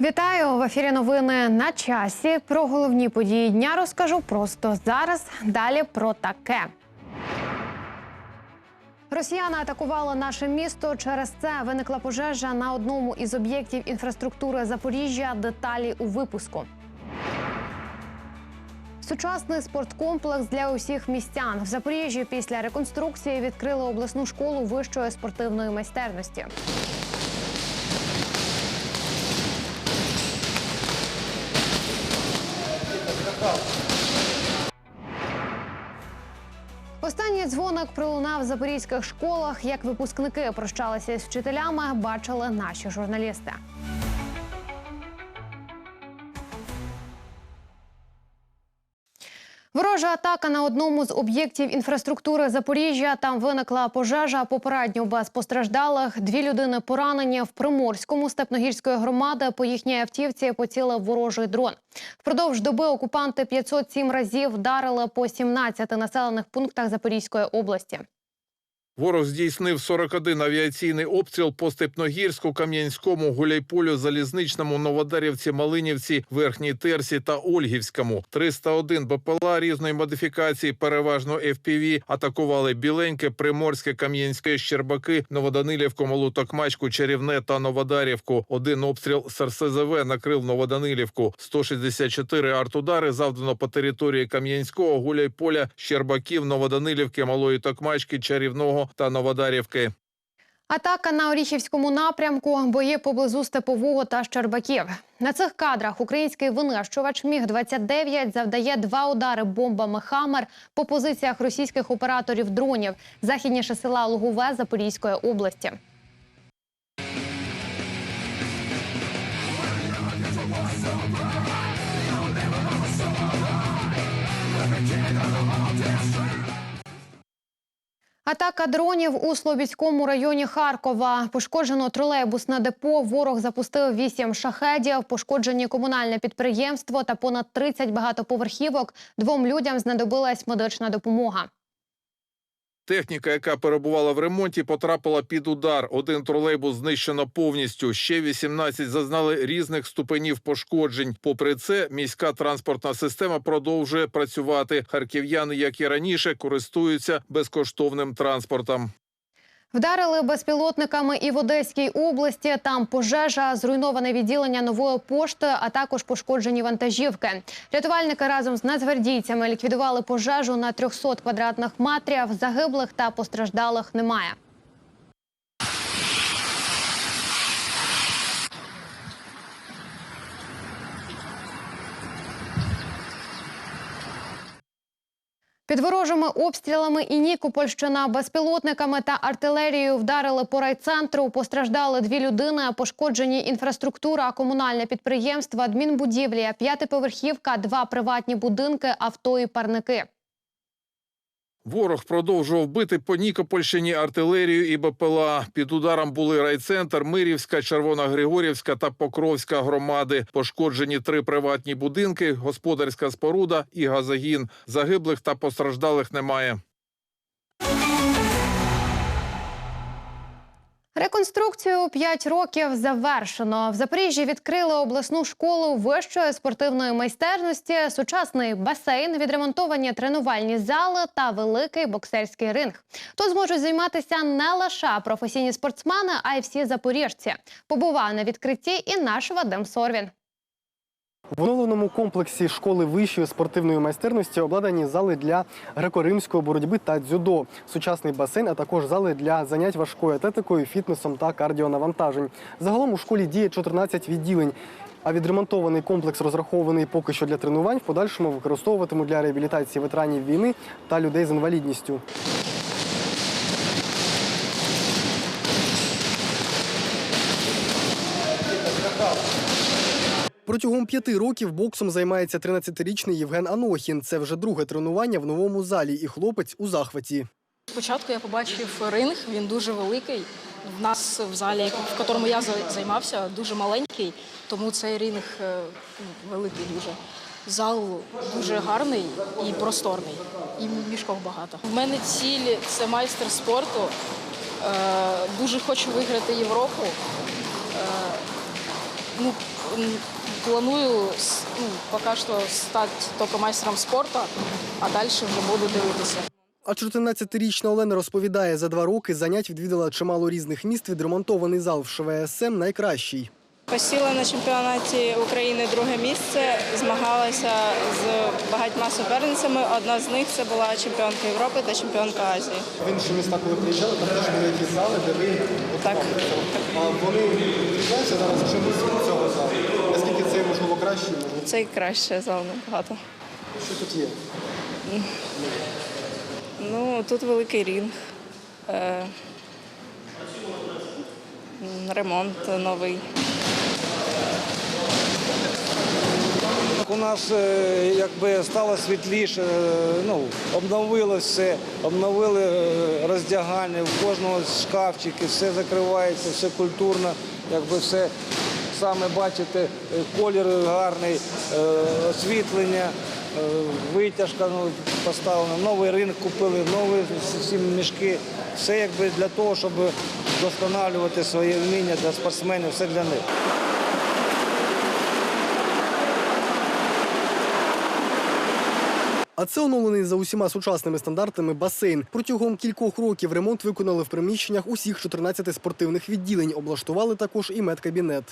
Вітаю в ефірі. Новини на часі. Про головні події дня розкажу просто зараз. Далі про таке. Росіяни атакували наше місто. Через це виникла пожежа на одному із об'єктів інфраструктури Запоріжжя. Деталі у випуску. Сучасний спорткомплекс для усіх містян в Запоріжжі після реконструкції відкрили обласну школу вищої спортивної майстерності. Останній дзвоник пролунав в запорізьких школах. Як випускники прощалися з вчителями, бачили наші журналісти. Ворожа атака на одному з об'єктів інфраструктури Запоріжжя. Там виникла пожежа. Попередньо без постраждалих. Дві людини поранені в Приморському степногірської громади. По їхній автівці поцілив ворожий дрон. Впродовж доби окупанти 507 разів вдарили по 17 населених пунктах Запорізької області. Ворог здійснив 41 авіаційний обстріл по Степногірську, Кам'янському, Гуляйполю, Залізничному, Новодарівці, Малинівці, Верхній Терсі та Ольгівському. 301 БПЛА різної модифікації, переважно FPV, атакували Біленьке, Приморське, Кам'янське, Щербаки, Новоданилівку, Малу Токмачку, Чарівне та Новодарівку. Один обстріл з РСЗВ накрив Новоданилівку. 164 артудари завдано по території Кам'янського, Гуляйполя, Щербаків, Новоданилівки, Малої Токмачки, Чарівного та Новодарівки. Атака на Оріхівському напрямку, бої поблизу Степового та Щербаків. На цих кадрах український винищувач Міг-29 завдає два удари бомбами «Хаммер» по позиціях російських операторів дронів західніше села Лугове Запорізької області. Атака дронів у Слобідському районі Харкова. Пошкоджено тролейбусне депо. Ворог запустив вісім шахедів. Пошкоджені комунальне підприємство та понад 30 багатоповерхівок. Двом людям знадобилась медична допомога. Техніка, яка перебувала в ремонті, потрапила під удар. Один тролейбус знищено повністю. Ще 18 зазнали різних ступенів пошкоджень. Попри це, міська транспортна система продовжує працювати. Харків'яни, як і раніше, користуються безкоштовним транспортом. Вдарили безпілотниками і в Одеській області. Там пожежа, зруйноване відділення нової пошти, а також пошкоджені вантажівки. Рятувальники разом з нацгвардійцями ліквідували пожежу на 300 квадратних метрів. Загиблих та постраждалих немає. Під ворожими обстрілами і Нікопольщина безпілотниками та артилерією вдарили по райцентру. Постраждали дві людини, пошкоджені інфраструктура, комунальне підприємство, адмінбудівлі, п'ятиповерхівка, два приватні будинки, авто і парники. Ворог продовжував бити по Нікопольщині артилерію і БПЛА. Під ударом були райцентр, Мирівська, Червоногригорівська та Покровська громади. Пошкоджені три приватні будинки, господарська споруда і газогін. Загиблих та постраждалих немає. Реконструкцію 5 років завершено. В Запоріжжі відкрили обласну школу вищої спортивної майстерності, сучасний басейн, відремонтовані тренувальні зали та великий боксерський ринг. Тут зможуть займатися не лише професійні спортсмени, а й всі запоріжці. Побував на відкритті і наш Вадим Сорвін. В оновленому комплексі школи вищої спортивної майстерності обладнані зали для греко-римської боротьби та дзюдо, сучасний басейн, а також зали для занять важкою атлетикою, фітнесом та кардіонавантажень. Загалом у школі діє 14 відділень. А відремонтований комплекс розрахований поки що для тренувань, в подальшому використовуватимуть для реабілітації ветеранів війни та людей з інвалідністю. Протягом п'яти років боксом займається 13-річний Євген Анохін. Це вже друге тренування в новому залі, і хлопець у захваті. Спочатку я побачив ринг, він дуже великий. В нас в залі, в якому я за- займався, дуже маленький, тому цей ринг е, ну, великий дуже. Зал дуже гарний і просторний, і мішков багато. В мене ціль це майстер спорту. Е, Дуже хочу виграти Європу. Ну, планую ну, поки що стати тільки майстром спорту, а далі вже буду дивитися. А 14-річна Олена розповідає, за два роки занять відвідала чимало різних міст. Відремонтований зал в ШВСМ найкращий. Посіла на чемпіонаті України друге місце, змагалася з багатьма суперницями. Одна з них це була чемпіонка Європи та чемпіонка Азії. В інші міста, коли приїжджали, там теж були якісь зали, де ви Так. А вони відрізняються зараз чимось від цього залу. Наскільки це можливо краще? Це і краще зал набагато. Що тут є? Ну тут великий рінг, е, ремонт новий. У нас е, якби стало світліше, е, ну, обновилось все, обновили е, роздягальні, в кожного шкафчики, все закривається, все культурно, якби все саме бачите, колір гарний, освітлення, витяжка ну, поставлена, новий ринок купили, нові всі мішки. Все якби для того, щоб вдосконалювати своє вміння для спортсменів, все для них. А це оновлений за усіма сучасними стандартами басейн. Протягом кількох років ремонт виконали в приміщеннях усіх 14 спортивних відділень. Облаштували також і медкабінет.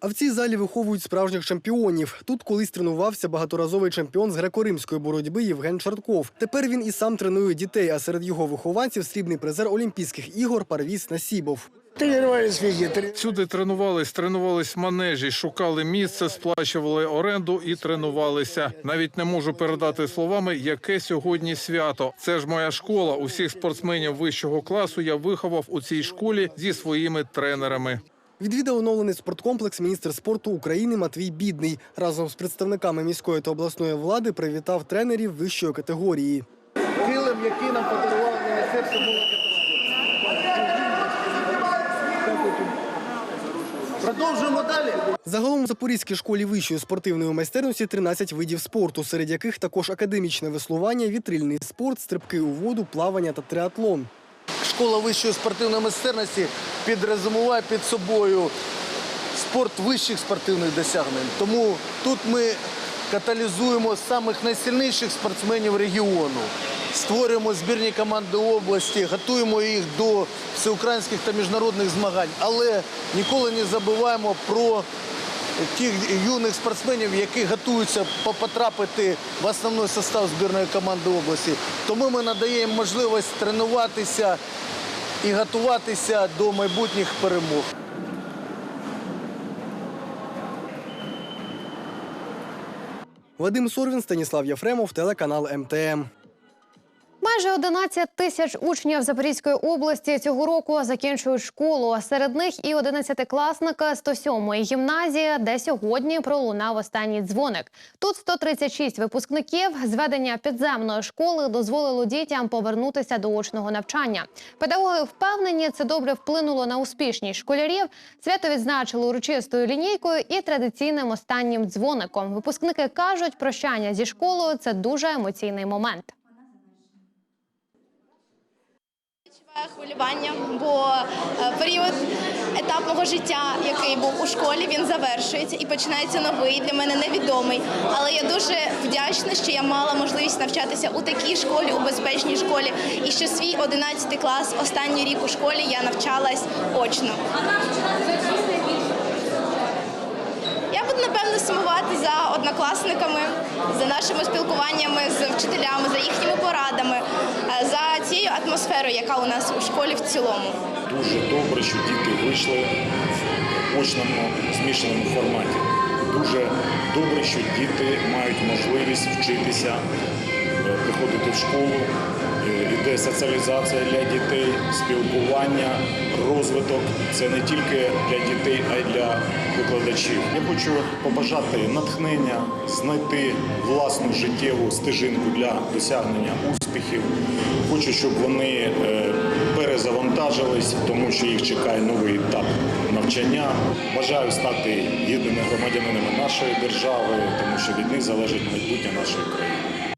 А в цій залі виховують справжніх чемпіонів. Тут колись тренувався багаторазовий чемпіон з греко-римської боротьби Євген Чартков. Тепер він і сам тренує дітей, а серед його вихованців срібний призер Олімпійських ігор Парвіз Насібов. Всюди тренувались, тренувались в манежі, шукали місце, сплачували оренду і тренувалися. Навіть не можу передати словами, яке сьогодні свято. Це ж моя школа. Усіх спортсменів вищого класу я виховав у цій школі зі своїми тренерами. Відвідав оновлений спорткомплекс міністр спорту України Матвій Бідний. Разом з представниками міської та обласної влади привітав тренерів вищої категорії. Килим, який нам подарувало Міністерство молоді. Продовжуємо далі. Загалом у Запорізькій школі вищої спортивної майстерності 13 видів спорту, серед яких також академічне веслування, вітрильний спорт, стрибки у воду, плавання та триатлон. Школа вищої спортивної майстерності підрозумуває під собою спорт вищих спортивних досягнень. Тому тут ми каталізуємо самих найсильніших спортсменів регіону. Створюємо збірні команди області, готуємо їх до всеукраїнських та міжнародних змагань, але ніколи не забуваємо про тих юних спортсменів, які готуються потрапити в основний состав збірної команди області. Тому ми надаємо можливість тренуватися і готуватися до майбутніх перемог. Вадим Сорвін, Станіслав Єфремов, телеканал МТМ. Майже 11 тисяч учнів Запорізької області цього року закінчують школу. Серед них і 11-класники 107-ї гімназії, де сьогодні пролунав останній дзвоник. Тут 136 випускників. Зведення підземної школи дозволило дітям повернутися до очного навчання. Педагоги впевнені, це добре вплинуло на успішність школярів. Свято відзначили урочистою лінійкою і традиційним останнім дзвоником. Випускники кажуть, прощання зі школою це дуже емоційний момент. Хвилювання, бо е, період етап мого життя, який був у школі, він завершується і починається новий для мене невідомий. Але я дуже вдячна, що я мала можливість навчатися у такій школі, у безпечній школі, і що свій 11 клас, останній рік у школі я навчалась очно. Буду напевно сумувати за однокласниками, за нашими спілкуваннями з вчителями, за їхніми порадами, е, за цією атмосферою, яка у нас у школі в цілому. Дуже добре, що діти вийшли в очному змішаному форматі. Дуже добре, що діти мають можливість вчитися, е, приходити в школу. Е, Іде соціалізація для дітей, спілкування, розвиток. Це не тільки для дітей, а й для викладачів. Я хочу побажати натхнення, знайти власну життєву стежинку для досягнення успіхів. Хочу, щоб вони е, перезавантажились, тому що їх чекає новий етап навчання. Бажаю стати гідними громадянинами нашої держави, тому що від них залежить майбутнє нашої країни.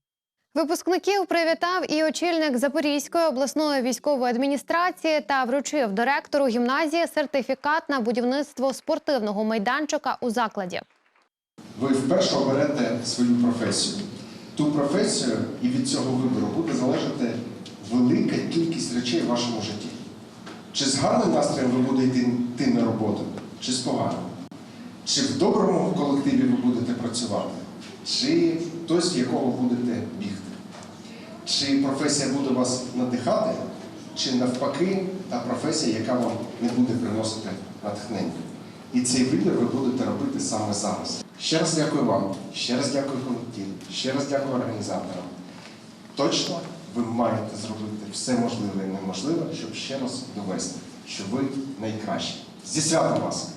Випускників привітав і очільник Запорізької обласної військової адміністрації та вручив директору гімназії сертифікат на будівництво спортивного майданчика у закладі. Ви вперше оберете свою професію. Ту професію і від цього вибору буде залежати велика кількість речей в вашому житті. Чи з гарним настроєм ви будете йти на роботу, чи з поганим? Чи в доброму колективі ви будете працювати, чи хтось, в якого будете бігти? Чи професія буде вас надихати, чи навпаки та професія, яка вам не буде приносити натхнення? І цей вибір ви будете робити саме зараз. Ще раз дякую вам, ще раз дякую колективу, ще раз дякую організаторам. Точно ви маєте зробити все можливе і неможливе, щоб ще раз довести, що ви найкращі. Зі святом вас!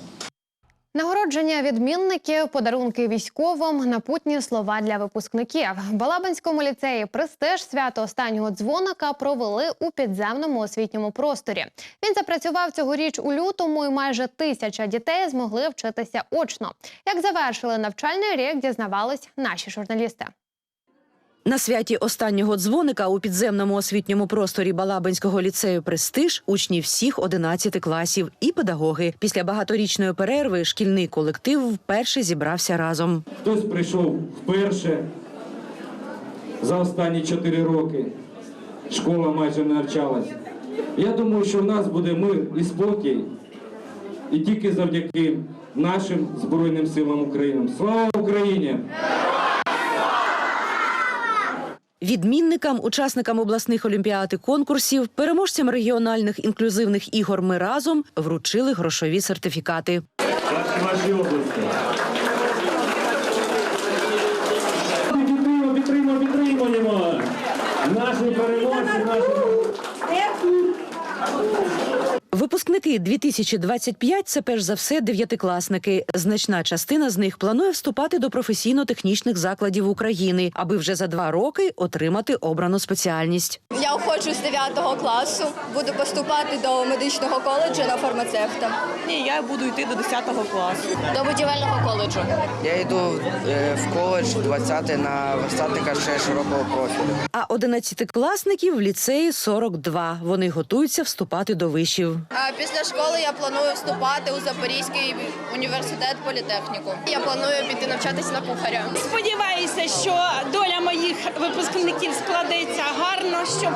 Нагородження відмінників, подарунки військовим, напутні слова для випускників. В Балабинському ліцеї престиж свято останнього дзвоника провели у підземному освітньому просторі. Він запрацював цьогоріч у лютому, і майже тисяча дітей змогли вчитися очно. Як завершили навчальний рік, дізнавались наші журналісти. На святі останнього дзвоника у підземному освітньому просторі Балабинського ліцею Престиж учні всіх 11 класів і педагоги. Після багаторічної перерви шкільний колектив вперше зібрався разом. Хтось прийшов вперше за останні 4 роки. Школа майже не навчалась. Я думаю, що в нас буде мир і спокій. І тільки завдяки нашим Збройним силам України. Слава Україні! Відмінникам, учасникам обласних олімпіад і конкурсів, переможцям регіональних інклюзивних ігор ми разом вручили грошові сертифікати. Випускники 2025 – це перш за все дев'ятикласники. Значна частина з них планує вступати до професійно-технічних закладів України, аби вже за два роки отримати обрану спеціальність. Я ходжу з 9 класу, буду поступати до медичного коледжу на фармацевта. Ні, я буду йти до 10 класу. До будівельного коледжу. Я йду е, в коледж 20 на верстатника ще широкого профілю. А одинадцятикласників в ліцеї 42. Вони готуються вступати до вишів. Після школи я планую вступати у Запорізький університет політехніку. Я планую піти навчатися на кухаря. Сподіваюся, що доля моїх випускників складеться гарно, що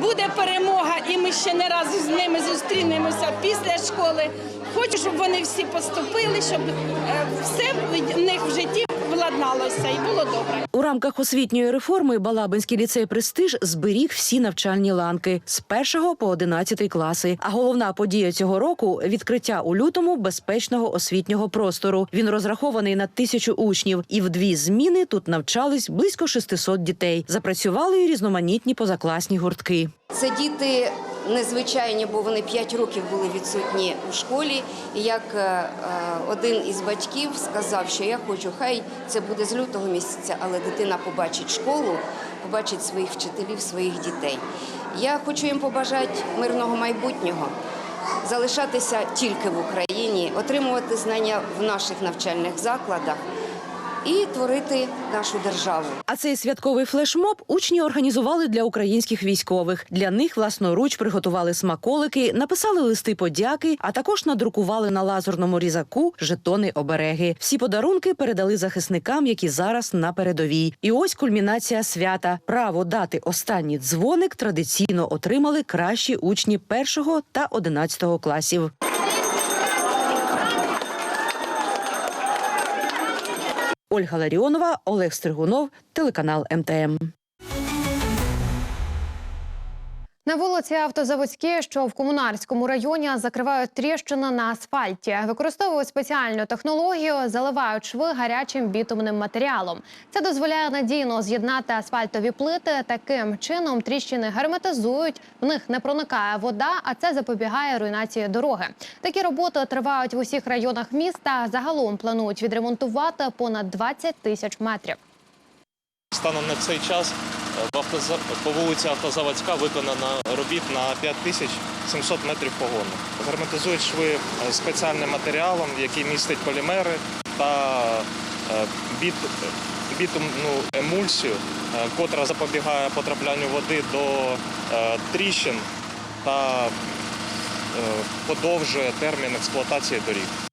буде перемога, і ми ще не раз з ними зустрінемося після школи. Хочу, щоб вони всі поступили, щоб е, все в них в житті владналося і було добре. У рамках освітньої реформи Балабинський ліцей Престиж зберіг всі навчальні ланки з 1 по 11 класи. А головна подія цього року відкриття у лютому безпечного освітнього простору. Він розрахований на тисячу учнів, і в дві зміни тут навчались близько 600 дітей. Запрацювали й різноманітні позакласні гуртки. Це діти незвичайні, бо вони 5 років були відсутні у школі. Як е, е, один із батьків сказав, що я хочу, хай це буде з лютого місяця, але дитина побачить школу, побачить своїх вчителів, своїх дітей. Я хочу їм побажати мирного майбутнього. Залишатися тільки в Україні, отримувати знання в наших навчальних закладах і творити нашу державу. А цей святковий флешмоб учні організували для українських військових. Для них власноруч приготували смаколики, написали листи подяки, а також надрукували на лазерному різаку жетони обереги. Всі подарунки передали захисникам, які зараз на передовій. І ось кульмінація свята. Право дати останній дзвоник традиційно отримали кращі учні першого та одинадцятого класів. Ольга Ларіонова, Олег Стригунов, телеканал МТМ. На вулиці Автозаводській, що в комунарському районі, закривають тріщини на асфальті. Використовують спеціальну технологію, заливають шви гарячим бітумним матеріалом. Це дозволяє надійно з'єднати асфальтові плити. Таким чином тріщини герметизують, в них не проникає вода, а це запобігає руйнації дороги. Такі роботи тривають в усіх районах міста. Загалом планують відремонтувати понад 20 тисяч метрів. Станом на цей час. По вулиці Автозаводська виконано робіт на 5700 метрів погону. Герметизують шви е, спеціальним матеріалом, який містить полімери та е, біт... бітумну емульсію, котра запобігає потраплянню води до е, тріщин та е, подовжує термін експлуатації доріг.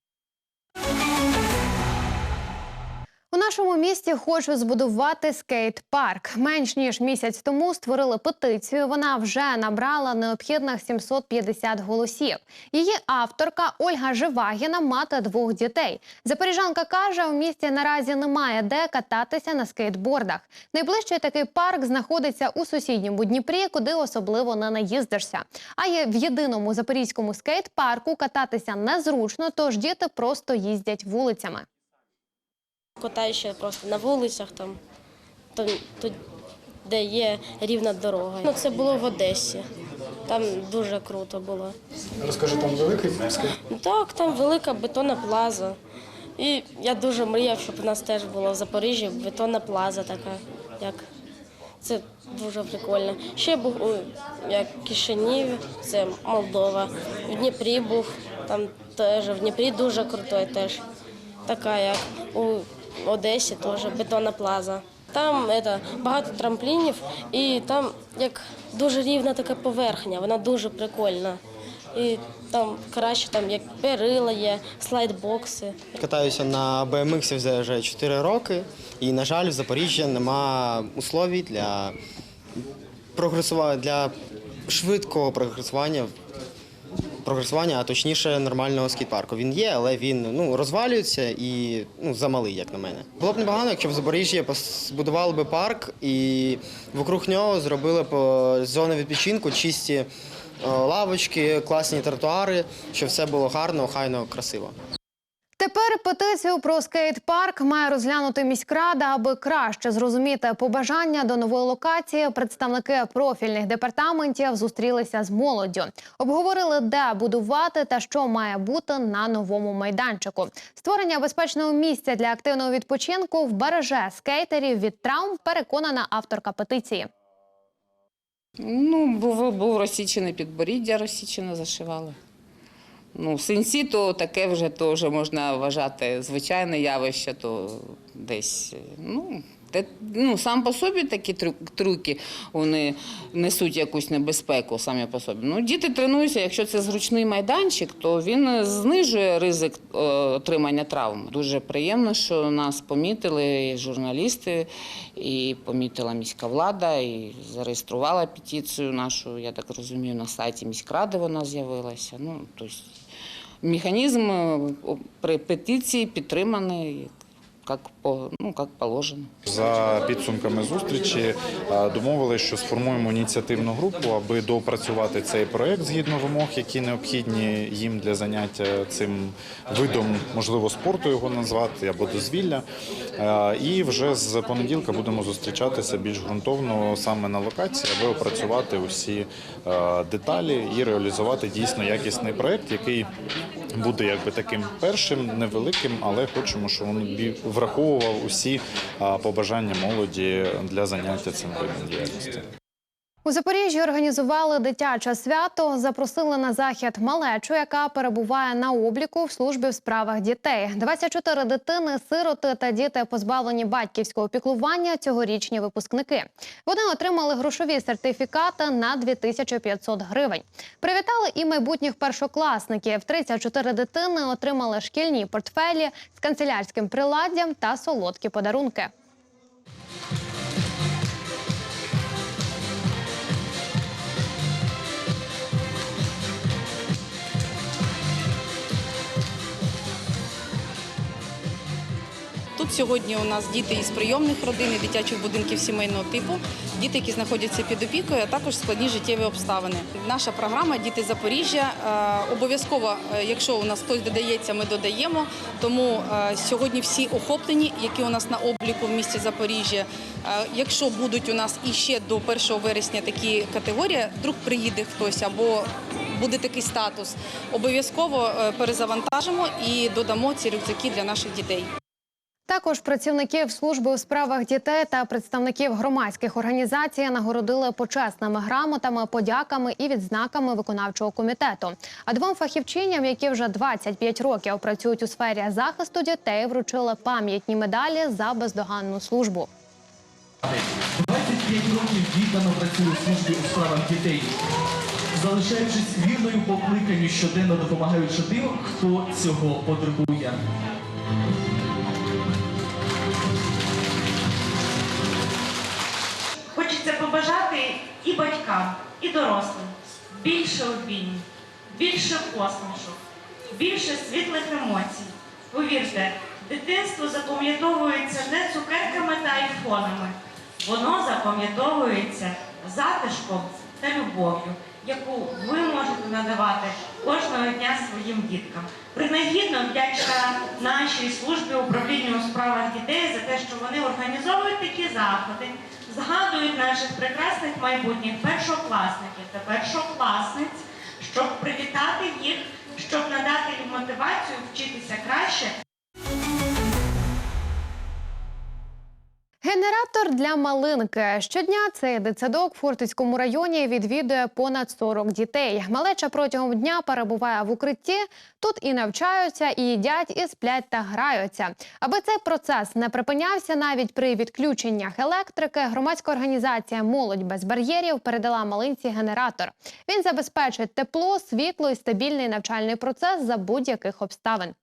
У нашому місті хочуть збудувати скейт-парк. Менш ніж місяць тому створили петицію. Вона вже набрала необхідних 750 голосів. Її авторка Ольга Живагіна мати двох дітей. Запоріжанка каже, у місті наразі немає де кататися на скейтбордах. Найближчий такий парк знаходиться у сусідньому Дніпрі, куди особливо не наїздишся. А є в єдиному запорізькому скейт-парку кататися незручно, тож діти просто їздять вулицями. Катаю ще просто на вулицях, там, там, тут, де є рівна дорога. Ну, це було в Одесі. Там дуже круто було. Розкажи, там великий? Ну, Так, там велика бетонна плаза. І я дуже мріяв, щоб у нас теж було в Запоріжжі бетонна плаза така. Як. Це дуже прикольно. Ще був у як Кишинів, це Молдова. В Дніпрі був, там теж в Дніпрі дуже крутой теж. Така як у Одесі теж бетонна плаза. Там это, багато трамплінів і там як дуже рівна така поверхня, вона дуже прикольна. І там краще, там як перила є, слайдбокси. Катаюся на BMX вже 4 роки, і, на жаль, в Запоріжжі нема условій для прогресування для швидкого прогресування. Прогресування, а точніше нормального скейт-парку. Він є, але він ну, розвалюється і ну, замалий, як на мене. Було б непогано, якщо в Запоріжжі збудували би парк і вокруг нього зробили б е, зони відпочинку, чисті е, лавочки, класні тротуари, щоб все було гарно, хайно, красиво. Тепер петицію про скейт-парк має розглянути міськрада, аби краще зрозуміти побажання до нової локації. Представники профільних департаментів зустрілися з молоддю, обговорили, де будувати та що має бути на новому майданчику. Створення безпечного місця для активного відпочинку вбереже скейтерів від травм. Переконана авторка петиції. Ну, був, був розсічене підборіддя, розсічене зашивали. Ну, синці, то таке вже теж можна вважати звичайне явище, то десь. Ну, те, ну, сам по собі такі трю- трюки вони несуть якусь небезпеку самі по собі. Ну, діти тренуються, якщо це зручний майданчик, то він знижує ризик е, отримання травм. Дуже приємно, що нас помітили і журналісти, і помітила міська влада, і зареєструвала петицію нашу, я так розумію, на сайті міськради вона з'явилася. Ну, тобто механізм е, при петиції підтриманий як, по, ну, як положено. За підсумками зустрічі е, домовилися, що сформуємо ініціативну групу, аби доопрацювати цей проект згідно вимог, які необхідні їм для заняття цим видом, можливо, спорту його назвати або дозвілля. Е, І вже з понеділка будемо зустрічатися більш ґрунтовно саме на локації, аби опрацювати усі е, деталі і реалізувати дійсно якісний проект, який буде якби таким першим, невеликим, але хочемо, щоб він враховував усі побажання молоді для заняття цим видом діяльності. У Запоріжжі організували дитяче свято. Запросили на захід малечу, яка перебуває на обліку в службі в справах дітей. 24 дитини, сироти та діти, позбавлені батьківського піклування. Цьогорічні випускники. Вони отримали грошові сертифікати на 2500 гривень. Привітали і майбутніх першокласників. 34 дитини отримали шкільні портфелі з канцелярським приладдям та солодкі подарунки. Тут сьогодні у нас діти із прийомних родин і дитячих будинків сімейного типу, діти, які знаходяться під опікою, а також складні життєві обставини. Наша програма Діти Запоріжжя е, обов'язково, е, якщо у нас хтось додається, ми додаємо. Тому е, сьогодні всі охоплені, які у нас на обліку в місті Запоріжжя. Якщо будуть у нас іще до 1 вересня такі категорії, вдруг приїде хтось або буде такий статус, обов'язково перезавантажимо і додамо ці рюкзаки для наших дітей. Також працівників служби у справах дітей та представників громадських організацій нагородили почесними грамотами, подяками і відзнаками виконавчого комітету. А двом фахівчиням, які вже 25 років працюють у сфері захисту дітей, вручили пам'ятні медалі за бездоганну службу. 5 років віддано працює у службі у справах дітей, залишаючись вірною покликанню щоденно допомагаючи тим, хто цього потребує. Побажати і батькам, і дорослим більше обіймів, більше посмішок, більше світлих емоцій. Повірте, дитинство запам'ятовується не цукерками та айфонами. Воно запам'ятовується затишком та любов'ю, яку ви можете надавати кожного дня своїм діткам. Принагідно вдячна нашій службі управління у справах дітей за те, що вони організовують такі заходи, згадують наших прекрасних майбутніх першокласників та першокласниць, щоб привітати їх, щоб надати їм мотивацію вчитися краще. Генератор для малинки щодня цей дитсадок в Фортицькому районі відвідує понад 40 дітей. Малеча протягом дня перебуває в укритті. Тут і навчаються, і їдять, і сплять та граються. Аби цей процес не припинявся навіть при відключеннях електрики. Громадська організація Молодь без бар'єрів передала малинці генератор. Він забезпечить тепло, світло і стабільний навчальний процес за будь-яких обставин.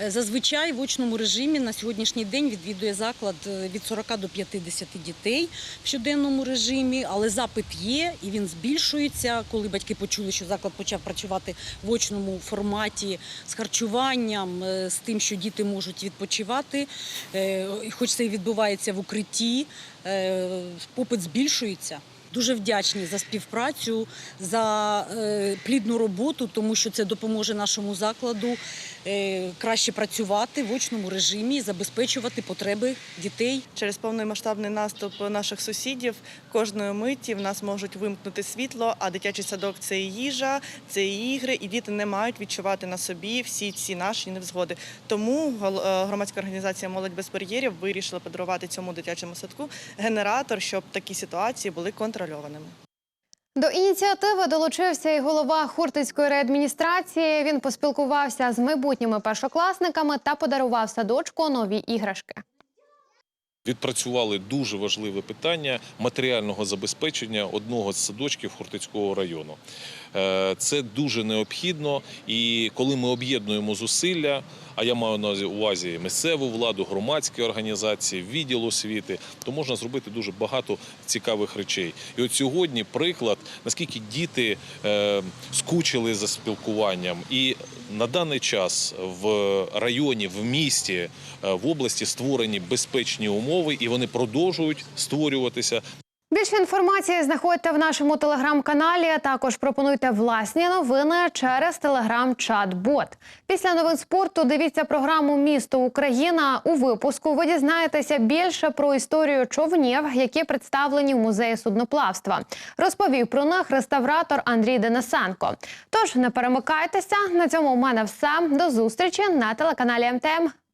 Зазвичай в очному режимі на сьогоднішній день відвідує заклад е, від 40 до 50 дітей в щоденному режимі, але запит є і він збільшується. Коли батьки почули, що заклад почав працювати в очному форматі з харчуванням, е, з тим, що діти можуть відпочивати, е, хоч це і відбувається в укритті, е, попит збільшується. Дуже вдячні за співпрацю, за е, плідну роботу, тому що це допоможе нашому закладу е, краще працювати в очному режимі, забезпечувати потреби дітей. Через повномасштабний наступ наших сусідів кожної миті в нас можуть вимкнути світло, а дитячий садок це і їжа, це і ігри, і діти не мають відчувати на собі всі ці наші невзгоди. Тому е, громадська організація Молодь без бар'єрів вирішила подарувати цьому дитячому садку генератор, щоб такі ситуації були контрольованими. До ініціативи долучився і голова Хуртицької реадміністрації. Він поспілкувався з майбутніми першокласниками та подарував садочку нові іграшки. Відпрацювали дуже важливе питання матеріального забезпечення одного з садочків Хортицького району. Е, Це дуже необхідно, і коли ми об'єднуємо зусилля, а я маю на увазі місцеву владу, громадські організації, відділ освіти, то можна зробити дуже багато цікавих речей. І от сьогодні приклад, наскільки діти е, скучили за спілкуванням, і на даний час в районі, в місті, е, в області створені безпечні умови, і вони продовжують створюватися. Більше інформації знаходьте в нашому телеграм-каналі. Також пропонуйте власні новини через телеграм-чат-бот. Після новин спорту дивіться програму Місто Україна. У випуску ви дізнаєтеся більше про історію човнів, які представлені в музеї судноплавства. Розповів про них реставратор Андрій Денисенко. Тож не перемикайтеся. На цьому у мене все. До зустрічі на телеканалі МТМ.